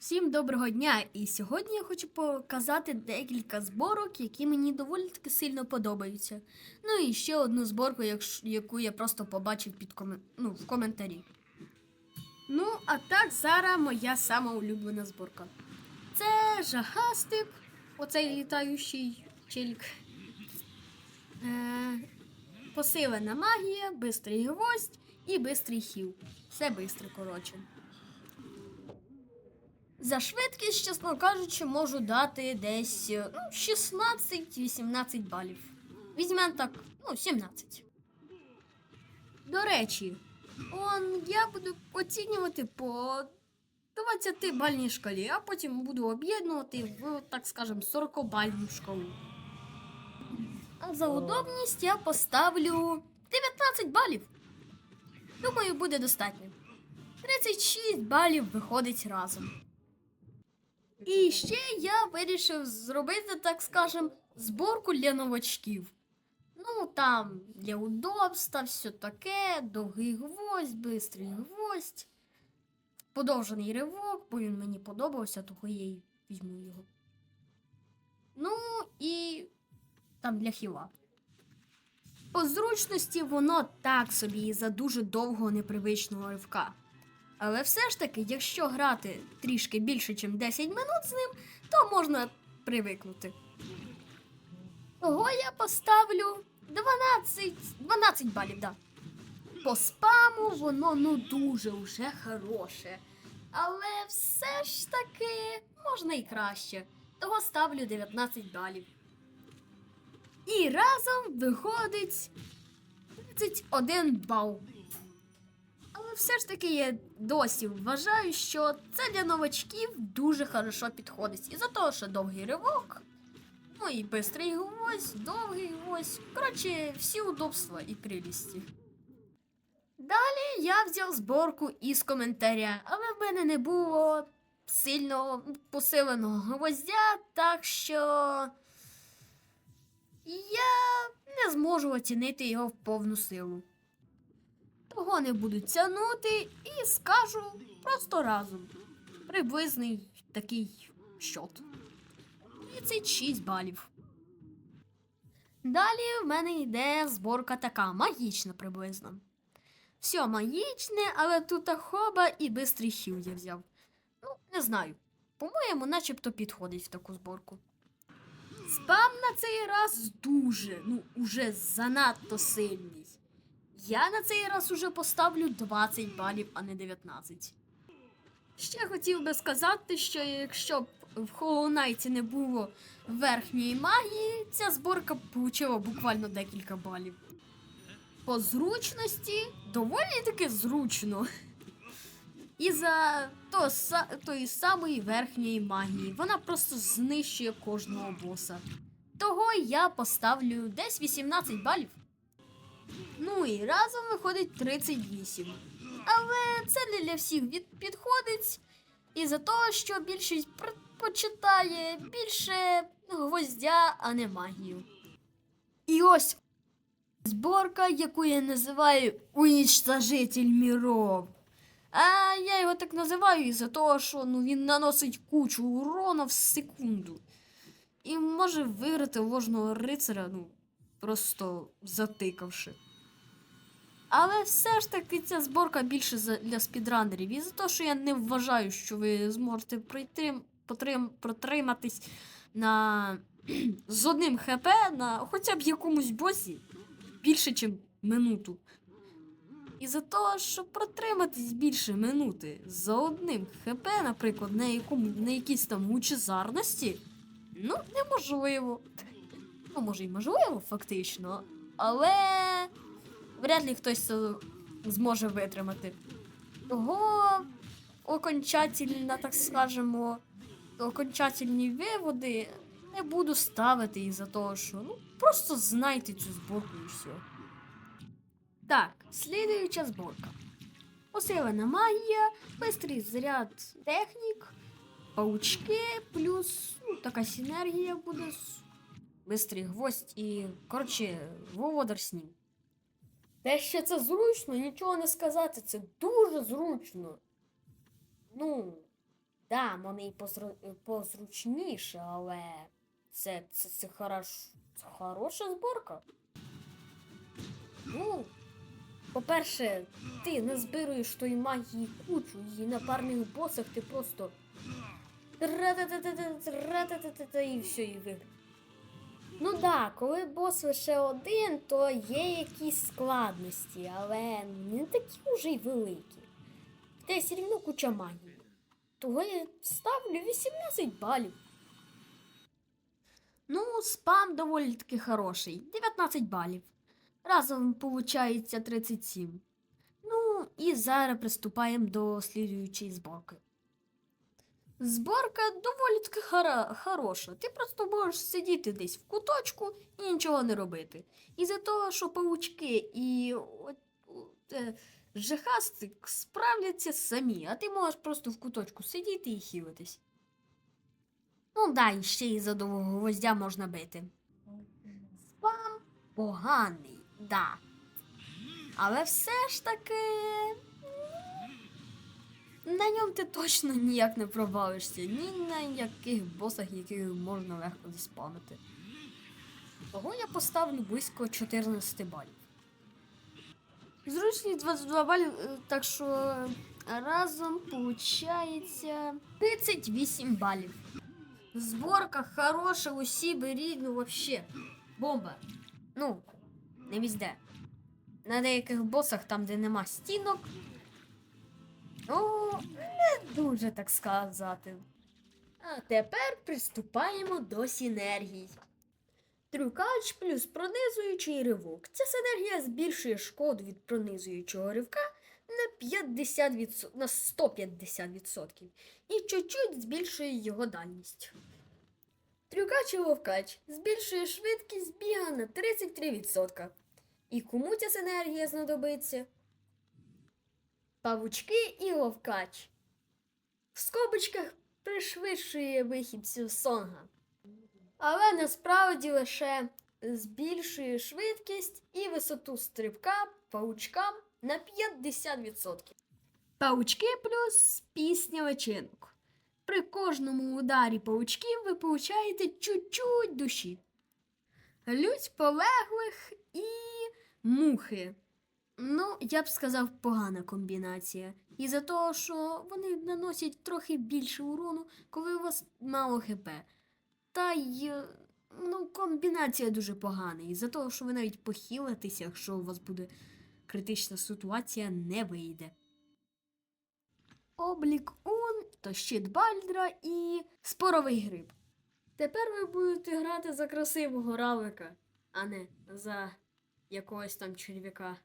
Всім доброго дня! І сьогодні я хочу показати декілька зборок, які мені доволі таки сильно подобаються. Ну і ще одну зборку, яку я просто побачив під комен... ну, в коментарі. Ну, а так зараз моя сама улюблена зборка. Це жахастик, оцей літаючий челік. Е, посилена магія, бистрий гвоздь і бистрий хіл. Все бистре, коротше. За швидкість, чесно кажучи, можу дати десь е, ну, 16-18 балів. Візьмемо так, ну, 17. До речі, он я буду оцінювати по 20 бальній шкалі, а потім буду об'єднувати в, так скажемо, 40 бальну шкалу. А за удобність я поставлю 19 балів. Думаю, буде достатньо. 36 балів виходить разом. І ще я вирішив зробити, так скажем, зборку для новачків. Ну, там для удобства, все таке, довгий гвоздь, бистрий гвоздь, подовжений ривок, бо він мені подобався, того я й візьму його. Ну і там для хіла. По зручності воно так собі і за дуже довгого непривичного ривка. Але все ж таки, якщо грати трішки більше, ніж 10 минут з ним, то можна привикнути. Того я поставлю 12, 12 балів, да. По спаму воно ну дуже вже хороше. Але все ж таки можна і краще. Того ставлю 19 балів. І разом виходить 31 бал. Все ж таки я досі вважаю, що це для новачків дуже хорошо підходить. Із-за того, що довгий ривок, ну і бистрий гвоздь, довгий гвоздь. Коротше, всі удобства і прелісті. Далі я взяв зборку із коментаря, але в мене не було сильно посиленого гвоздя, так що я не зможу оцінити його в повну силу. Того не буду тягнути і скажу просто разом. Приблизний такий щот. 36 балів. Далі в мене йде зборка така, магічна приблизно. Все магічне, але тут хоба і бистрий хіл я взяв. Ну, не знаю. По-моєму, начебто підходить в таку зборку. Спам на цей раз дуже, ну, уже занадто сильний. Я на цей раз уже поставлю 20 балів, а не 19. Ще хотів би сказати, що якщо б в Knight не було верхньої магії, ця зборка б получила буквально декілька балів. По зручності доволі таки зручно. І за то, са- тої самої верхньої магії. Вона просто знищує кожного боса. Того я поставлю десь 18 балів. Ну і разом виходить 38. Але це не для всіх підходить. І за того, що більшість предпочитає більше гвоздя, а не магію. І ось зборка, яку я називаю Унічтожитель міров. А я його так називаю із-за того, що ну, він наносить кучу урона в секунду. І може виграти ложного рицаря, ну, просто затикавши. Але все ж таки ця зборка більше за- для спідранерів. І за те, що я не вважаю, що ви зможете пройти, потрим, протриматись на з одним ХП на хоча б якомусь босі більше, ніж минуту. І за того, щоб протриматись більше минути за одним ХП, наприклад, на якому на якійсь там лучезарності, ну, неможливо. Ну, може, і можливо, фактично, але вряд ли хтось зможе витримати. Того окончательно, так скажемо, окончательні виводи не буду ставити із-за того, що ну, просто знайте цю зборку і все. Так, слідуюча зборка. Посилена магія, бистрий заряд технік, паучки, плюс ну, така синергія буде. Бистрий гвоздь і, коротше, володар снів. Те, що це зручно, нічого не сказати, це дуже зручно. Ну, Да, вони і позру- позручніше, але це, це, це, хорош, це хороша зборка. Ну, по-перше, ти назбируєш тої магії кучу, і на парних босах ти просто і все, і виграв. Ну да, коли бос лише один, то є якісь складності, але не такі вже й великі. Та все рівно куча магії. Того я ставлю 18 балів. Ну, спам доволі таки хороший. 19 балів. Разом виходить 37. Ну, і зараз приступаємо до слідуючої зборки. Зборка доволі таки хара- хороша. Ти просто можеш сидіти десь в куточку і нічого не робити. Із-за того, що павучки і е, жахастик справляться самі, а ти можеш просто в куточку сидіти і хілитись. Ну да, і ще і за довгого гвоздя можна бити. Спам поганий, да. Але все ж таки. На ньому ти точно ніяк не пробавишся, ні на яких босах, яких можна легко заспамити. Того я поставлю близько 14 балів. Зручність 22 балів, е, так що разом виходить 38 балів. Зборка хороша, усі беріть, ну вообще. Бомба. Ну, не везде. На деяких босах, там, де нема стінок. Ну, не дуже так сказати. А тепер приступаємо до синергій. Трюкач плюс пронизуючий ривок. Ця синергія збільшує шкоду від пронизуючого ривка на 50%, на 150% і чуть-чуть збільшує його дальність. Трюкач і вовкач збільшує швидкість біга на 33%. І кому ця синергія знадобиться? Павучки і вовкач. В скобочках пришвидшує вихід сонга. Але насправді лише збільшує швидкість і висоту стрибка паучкам на 50%. Паучки плюс пісня личинок. При кожному ударі паучків ви получаєте чуть-чуть душі. Лють полеглих і мухи. Ну, я б сказав, погана комбінація. Із-за того, що вони наносять трохи більше урону, коли у вас мало хп. Та й е, ну, комбінація дуже погана. Із-за того, що ви навіть похилитеся, якщо у вас буде критична ситуація, не вийде. Облік Ун, то щит Бальдра і споровий гриб. Тепер ви будете грати за красивого равлика, а не за якогось там черв'яка.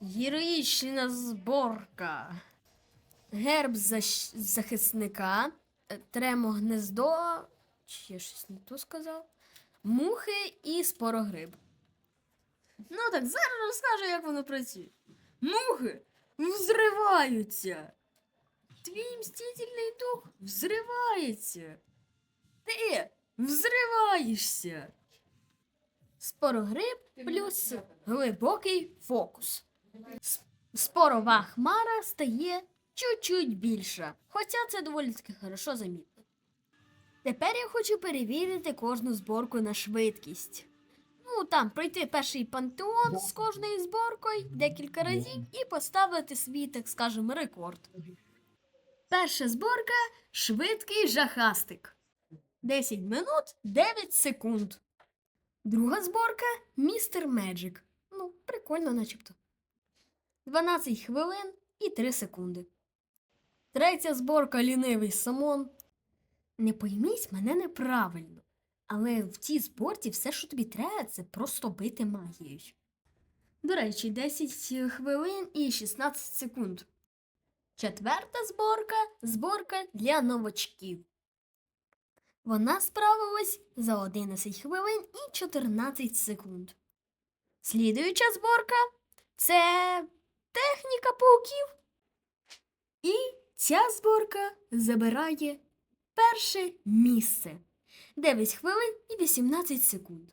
Героїчна зборка. Герб защ- захисника, е, тремо гнездо, чи я щось не то сказав. Мухи і спорогриб. Ну так, зараз розкажу, як воно працює. Мухи взриваються. Твій мстительний дух взривається. Ти взриваєшся. Спорогриб плюс глибокий фокус. Спорова хмара стає чуть-чуть більша, хоча це доволі таки хорошо замітно. Тепер я хочу перевірити кожну зборку на швидкість. Ну, там пройти перший пантеон з кожною зборкою декілька разів і поставити свій, так скажемо, рекорд. Перша зборка швидкий жахастик. 10 минут 9 секунд. Друга зборка містер Меджик. Ну, прикольно, начебто. 12 хвилин і 3 секунди. Третя зборка лінивий самон. Не пойміть мене неправильно, але в цій зборці все, що тобі треба, це просто бити магією. До речі, 10 хвилин і 16 секунд. Четверта зборка зборка для новачків. Вона справилась за 11 хвилин і 14 секунд. Слідуюча зборка це техніка пауків. І ця зборка забирає перше місце 9 хвилин і 18 секунд.